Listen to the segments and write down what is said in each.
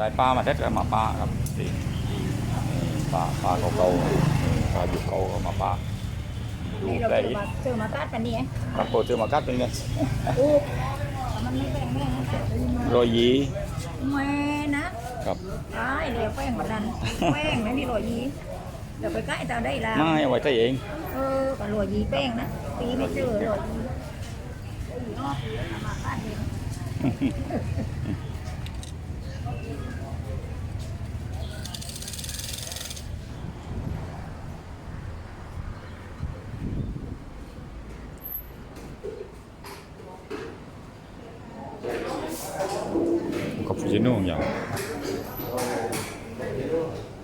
ได้ปลามาเท็ดก็มาปลาครับนี่ปลาปลาเก่าๆปลาอยู่เก่าก็มาปลาดูนี่เราได้เจอมาเจอมาตัดกันนี่ไงครับโปรเจอมากัดเป็นไงอู้มันไม่แบ่งแม่นะโรยยีแม่นะครับตายเดี๋ยวแป้งวันนั้นแป้งนะนี่โรยยีเดี๋ยวไปใกล้ตาได้แล้วไม่เอาไว้ใช้เองเออกับโรยยีแป้งนะปีไม่เจอโรยยีโรยยีเนาะมาตัดเอง กับฟูจิโน่อย่าง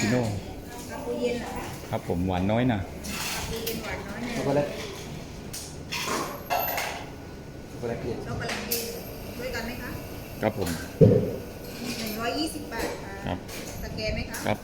คาปูชิโน่ครับผมหวานน้อยนะช็อกโกแลตช็อกโกแลตเย็นช็อกโกแลตเย็นด้วยกันไหมคะครับผม120บาทค่ะครับสแกนไหมคะครับ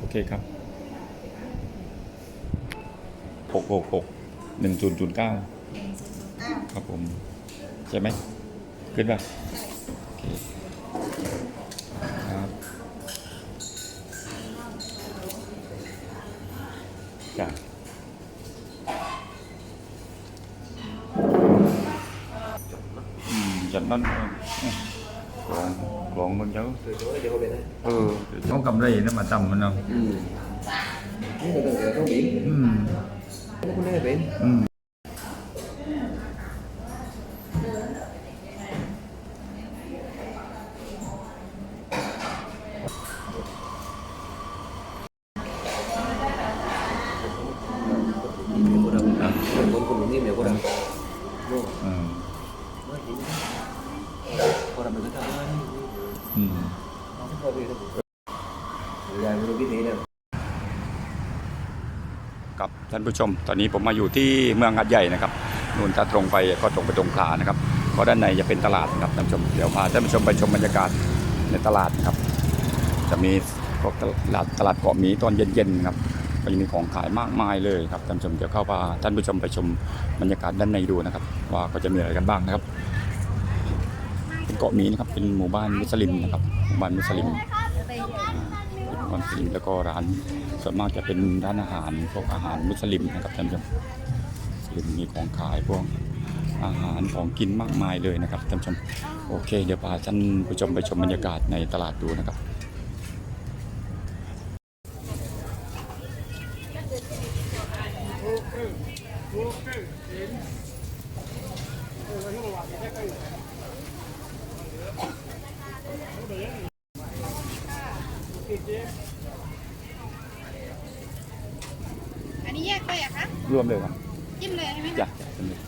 โอเคครับห กหกหกหนึ่งศูนย์ศูนย์เก้าอ้าวครับผม ใช่ไหมขึ้นป่ะโอเคครับจ้ะอืมจัดนั่นกลองกลองมันเยอะเดี๋ยวเดี๋ยวเขาไปได้เออต้องกำไรนั่นมาทำมันเอาอืมนี่เราต้องเดี๋ยวต้องบินอืม ไม่คุณได้เป็นอืมเดี๋ยวพว กเราคนคนนี้เดี๋ยวพวกเราโน่อืมพวกเรามันก็ทำได้อืมพอดีเลยยายไม่รู้วิธีเนี่ยกับท่านผู้ชม ตอนนี้ผมมาอยู่ที่เมืองหัดใหญ่นะครับนู่นถ้าตรงไปก็ตรงไปตรงคลานะครับเพราะด้านในจะเป็นตลาดนะครับท่านผู้ชมเดี๋ยวพาท่านผู้ชมไปชมบรรยากาศในตลาดนะครับ จะมีพวกตลาดตลาดเกาะหมีตอนเย็นๆครับก็จะมีของขายมากมายเลยครับท่านผู้ชมเดี๋ยวเข้าพาท่านผู้ชมไปชมบรรยากาศด้านในดูนะครับ ว่าก็จะมีอะไรกันบ้างนะครับ เป็นเกาะหมีนะครับเป็นหมู่บ้านมุสลิมนะครับหมู่บ้านมุสลิมมุสลิมแล้วก็ร้าน ส่วนมากจะเป็นร้านอาหารพวกอาหารมุสลิมนะครับท่านผู้ชมลิมมีของขายพวกอาหารของกินมากมายเลยนะครับท่านผู้ชมโอเค เดี๋ยวพาท่านผู้ชมไปชมบรรยากาศในตลาดดูนะครับอั รวมเลยครับจิ้มเลยใช่ไหมจ้ะเป็นเลย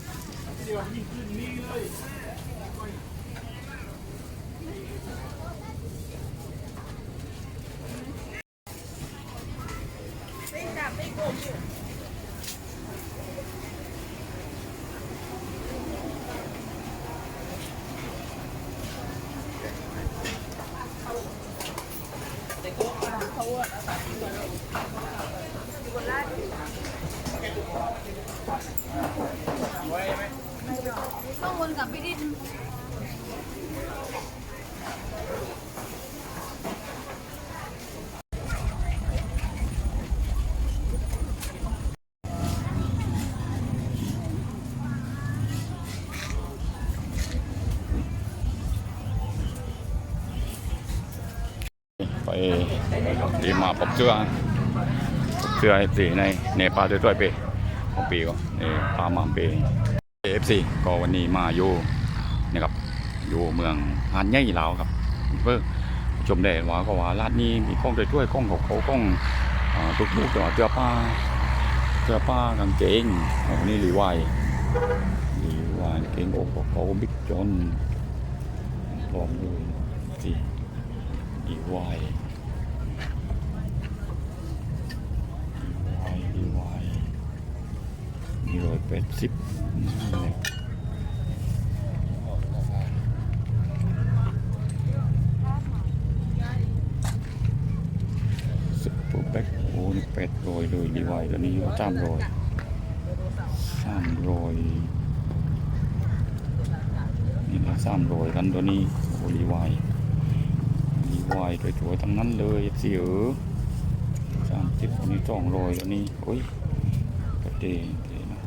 คนกับพี่ดินไปดีมาปบเจือปบเจือสีในเนปาลด้วยๆไปของปีก็เนปามาเป เอฟซีก็วันนี้มาอยู่นะครับอยู่เมืองฮานใหญ่ลาวครับเพื่อชมได้ว่าก็ว่าร้านนี้มีกล้องด้วยกล้องของเขากล้องอ่าทุกแต่ว่าเสื้อผ้าเสื้อผ้ากางเกงอ๋อนี่รีไวายรีไวายเกงโอกของเขาบิ๊กจอนพร้อมเลยสิรีไวาย ดีวาย มีร้อยแปดสิบสุดโปรแบ็คโอ้นี่แปดร้อยเลยดีไวตัวนี้สามร้อยสามร้อยนี่นะสามร้อยกันตัวนี้โอ้ดีไวดีวายสวยๆทั้งนั้นเลยสิเออสามสิบอันนี้สองร้อยอันนี้โอ้ยกระเดงเดนะ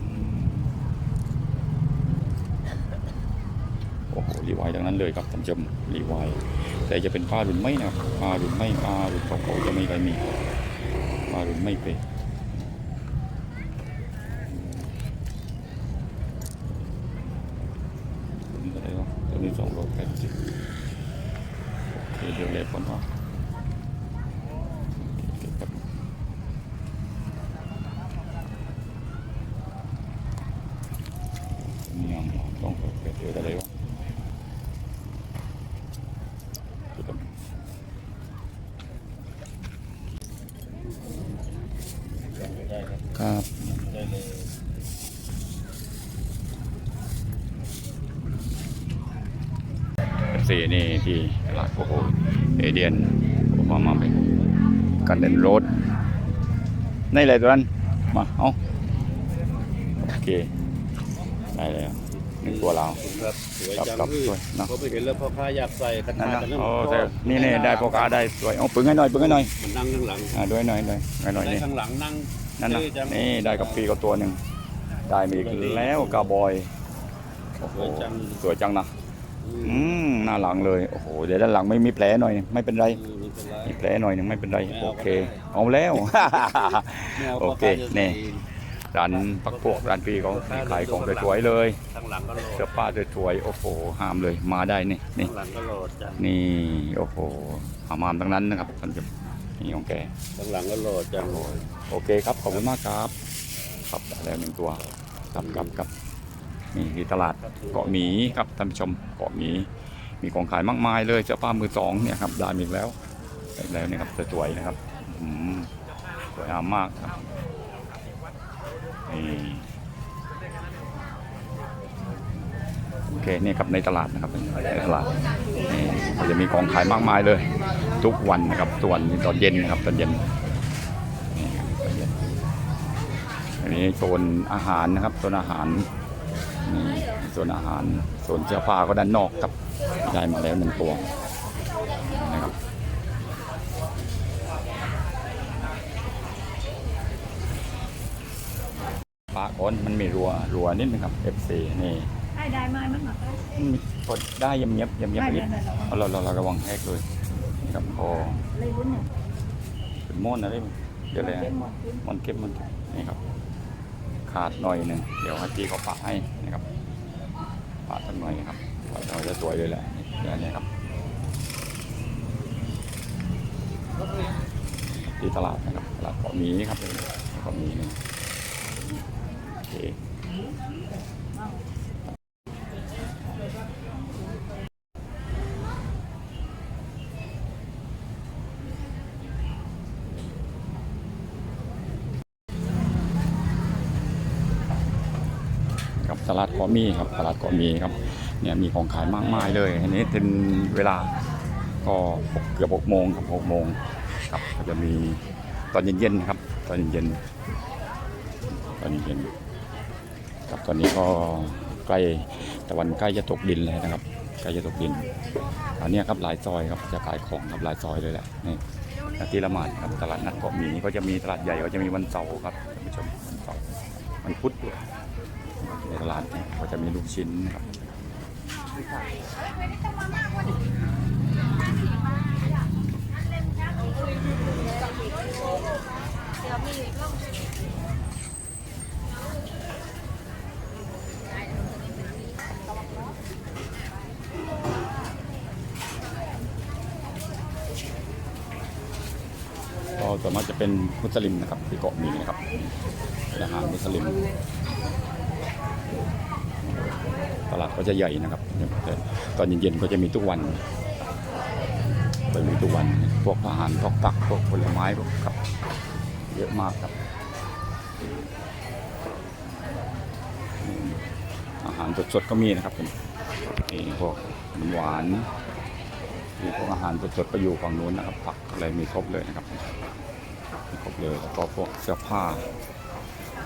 อืมโอ้โห รีไวายทั้งนั้นเลยครับท่านผู้ชมรีไวแต่จะเป็นผ้ารุ่นไม่นะครับผ้ารุ่นไม่ผ้ารุ่นเก่าๆจะไม่เคยมีผ้ารุ่นไม่เป็นตัวนี้ก็ได้วะตัวนี้สองร้อยแปดสิบโอเคเดี๋ยวเล็บก่อนเนาะ มีอย่างต้องเปิดเจออะไรวะครับสี่ นี่ที่ตลาดโอ้โหเอเดียนโอ้โหมาเป็นกันเดนโรดนี่อะไรตัวนั้นมาเอาโอเคได้แล้วหนึ่งตัวเราครับสวยกับจังกับพี่สวยเนอะเขาไปเห็นแล้วพ่อค้าอยากใส่กระนั่นทานะกันนั่นโอ้แต่นี่นี่ได้โปกาได้สวยเอาปึ้งให้หน่อยปึ้งให้หน่อยมันนั่งข้างหลังอ่าด้วยหน่อยหน่อยให้หน่อยได้นี่ข้างหลังนั่งนั่นนะเท่จังนี่ได้กับปีกับตัวหนึ่งได้มาอีกแล้วกาบอยโอ้โหสวยจังสวยจังนะ อือืมมหน้าหลังเลยโอ้โหเดี๋ยวด้านหลังไม่มีแผลหน่อยไม่เป็นไรอืมไม่เป็นไรมีแผลหน่อยหนึงไม่เป็นไรไม่เอาโอเคก็ได้เอาแล้วไม่าโอเคพ่าจะนี่ใส่ร้านปักพวกร้านปีเขาขายของสวยๆเลยข้างหลังก็โหลดเสื้อผ้าสวยๆโอ้โหห้ามเลยมาได้นี่นี่ข้างหลังก็โหลดจังนี่โอ้โหหามามทั้งนั้นนะครับท่านผู้ชมนี่ของแกข้างหลังก็โหลดจังโอเคครับขอบคุณมากครับ ครับได้แล้วหนึ่งตัวครับครับครับ นี่ที่ตลาดเกาะหมีครับท่านผู้ชมเกาะหมีมีของขายมากมายเลยเสื้อผ้ามือสองเนี่ยครับได้มาอีกแล้วได้แล้วเนี่ยครับสวยๆนะครับสวยงามมากครับนี่โอเคนี่ครับในตลาดนะครับในตลาดนี่จะมีของขายมากมายเลย ทุกวันนะครับทุกวันตอนเย็นนะครับตอนเย็นนี่ตอนเย็นอันนี้โซนอาหารนะครับโซนอาหาร นี่โซนอาหารโซนเสื้อผ้าก็ด้านนอกครับได้มาแล้วหนึ่งตัวนะครับปลาก้นมันมีรัวรัวนิดนึงครับ FC นี่ได้ได้ไหมมันหนักไหมอืมกดได้เงียบๆเงียบๆได้นิดได้ได้เอาเราเราเราระวังแฮกเลยนะครับพอเลยวุ้นเนี่ยเป็นม่อนอะไรมั้ยเดี๋ยวเลยเป็นหมดคุณมันเก็บมันเก็บนี่ครับ ขาดหน่อยหนึ่งเดี๋ยวให้พี่เขาปะให้นะครับปะสักหน่อยครับปะหน่อยจะสวยเลยแหละนี่อันนี้ครับที่ตลาดนะครับตลาดเกาะหมีครับเกาะหมีนี่โอเค ลาดเกาะมีครับตลาดเกาะมีครับเนี่ยมีของขายมากมายเลยอันนี้เป็นเวลาก็เกือบหกโมงครับหกโมงครับก็จะมีตอนเย็นๆครับ ตอนเย็นๆตอนเย็นๆครับตอนนี้ก็ใกล้ตะวันใกล้จะตกดินเลยนะครับใกล้จะตกดินอันนี้ครับหลายซอยครับจะขายของครับหลายซอยเลยแหละนี่ที่ละหมาดครับตลาดนัดเกาะหมีก็จะมีตลาดใหญ่ก็จะมีวันเสาร์ครับท่านผู้ชมวันเสาร์วันพุธด้วย จะมีลูกชิ้นนะครับก็ส่วนมากจะเป็นมุสลิมนะครับที่เกาะมีนะครับเป็นอาหารมุสลิม ตลาดก็จะใหญ่นะครับตอนเย็นๆก็จะมีทุกวันจะมีทุกวันพวกอาหารพวกผักพวกผลไม้พวกครับเยอะมากครับ อาหารสดๆก็มีนะครับผมนี่พวกหวานมีพวกอาหารสดๆก็อยู่ฝั่งนู้นนะครับ ผักอะไรมีครบเลยนะครับมีครบเลยแล้วก็พวกเสื้อผ้า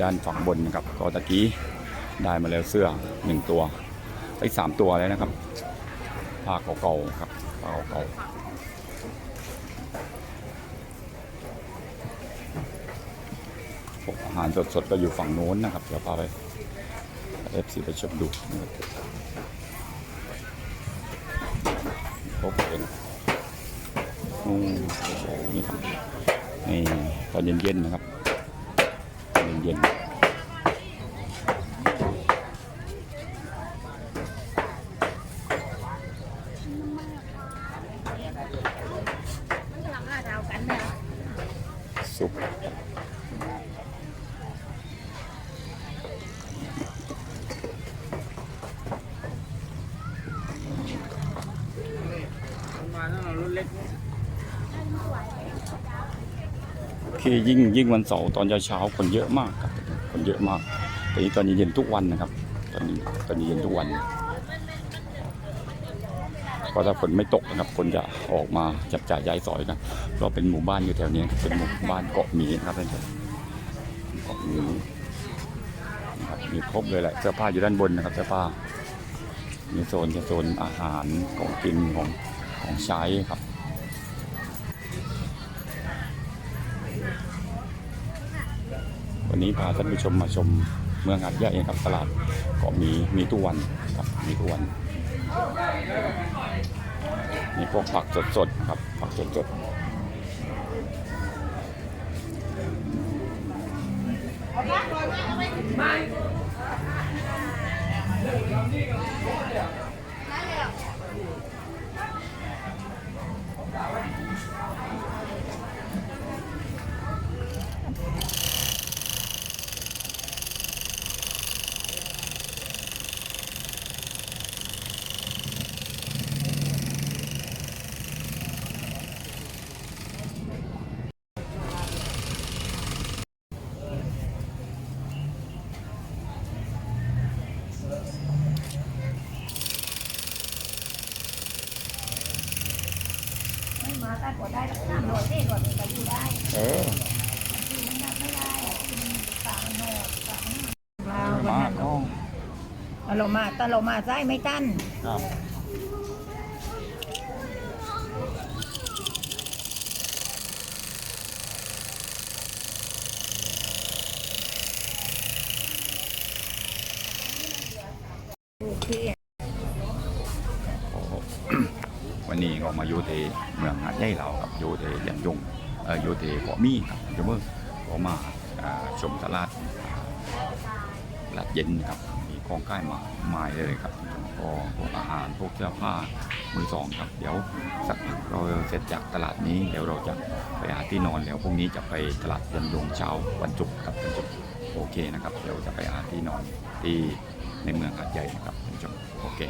ด้านฝั่งบนนะครับก็ตะกี้ ได้มาแล้วเสื้อหนึ่งตัวไอ้สามตัวเลยนะครับผ้าเก่าๆครับผ้าเก่าๆอาหารสดๆก็อยู่ฝั่งโน้นนะครับ เดี๋ยวพาไปเอฟซีไปชมดูพบเป็นอืมนี่ครับนี่ตอนเย็นๆนะครับ ตอนเย็นมันกำลังหาดาวกันนะ ๆซุป มา แล้วรุ่นเล็กที่ยิ่งยิ่งวันเสาร์ตอนเช้าคนเยอะมากครับ คนเยอะมากแต่นี้ตอนเย็นๆทุกวันนะครับ ตอนนี้ตอนเย็นๆทุกวันก็ถ้าฝนไม่ตกนะครับ คนจะออกมาจับจ่ายย้ายสอยกันเราเป็นหมู่บ้านอยู่แถวนี้เป็นหมู่บ้านเกาะหมีนะครับท่านผู้ชมเกาะหมีนะครับมีครบเลยแหละเสื้อผ้าอยู่ด้านบนนะครับเสื้อผ้ามีโซนจะโซนอาหารของกินของของใช้ครับ วันนี้พาท่านผู้ชมมาชมเมืองหัดใหญ่ครับตลาดเกาะหมีมีทุกวันครับมีทุกวันมีพวกผักสดๆครับผักสดๆ หัวได้สามร้อยเอยมันก็อยู่ได้เออมันนับไม่ได้อะมันปากมันโหนกปากมันมากน้องตลมาตลมาไส้ไม่ตั้น ครับ โอเค โอ้โห วันนี้ ก็มาอยู่ที่เมืองหัดใหญ่เราครับอยู่ที่ยันยงอยู่ที่เกาะมีครับเดี๋ยวเมื่อก็มาชมตลาดตลาดเย็นครับมีของใกล้มาหมายเลยครับก็พวกอาหารพวกเสื้อผ้ามือสองครับเดี๋ยวสักพักเราเสร็จจากตลาดนี้เดี๋ยวเราจะไปหาที่นอนแล้วพรุ่งนี้จะไปตลาดยันยงเช้าวันศุกครับวันศุกโอเคนะครับเดี๋ยวจะไปหาที่นอนที่ในเมืองหาดใหญ่นะครับท่านผู้ชมโอเค